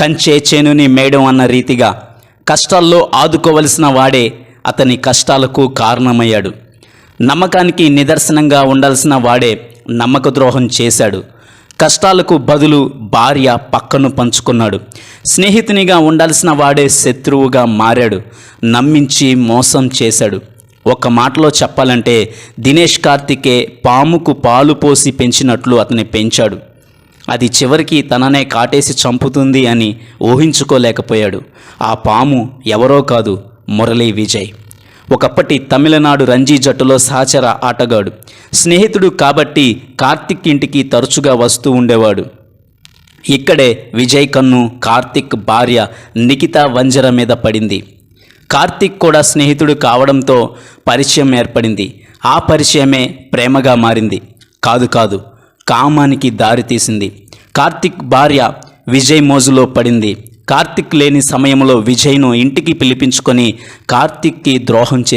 కంచే చేనుని madam అన్న రీతిగా కష్టాల్లో ఆదుకోవలసిన వాడే అతని కష్టాలకు కారణమయ్యాడు. నమ్మకానికి నిదర్శనంగా ఉండాల్సిన వాడే నమ్మక ద్రోహం చేశాడు. కష్టాలకు బదులు భార్య పక్కను పంచుకున్నాడు. స్నేహితునిగా ఉండాల్సిన వాడే శత్రువుగా మారాడు. నమ్మించి మోసం చేశాడు. ఒక మాటలో చెప్పాలంటే దినేష్ కార్తికే పాముకు పాలు పోసి పెంచినట్లు అతని పెంచాడు. అది చివరికి తననే కాటేసి చంపుతుంది అని ఊహించుకోలేకపోయాడు. ఆ పాము ఎవరో కాదు మురళీ విజయ్. ఒకప్పటి తమిళనాడు రంజీ జట్టులో సహచర ఆటగాడు. స్నేహితుడు కాబట్టి కార్తిక్ ఇంటికి తరచుగా వస్తూ ఉండేవాడు. ఇక్కడే విజయ్ కన్ను కార్తిక్ భార్య నిఖిత వంజర మీద పడింది. కార్తిక్ కూడా స్నేహితుడు కావడంతో పరిచయం ఏర్పడింది. ఆ పరిచయమే ప్రేమగా మారింది. కాదు కాదు కామానికి దారితీసింది కార్తిక్ భార్య విజయ్ మోజులో పడింది. కార్తిక్ లేని సమయంలో విజయ్ను ఇంటికి పిలిపించుకొని కార్తిక్కి ద్రోహం చేసి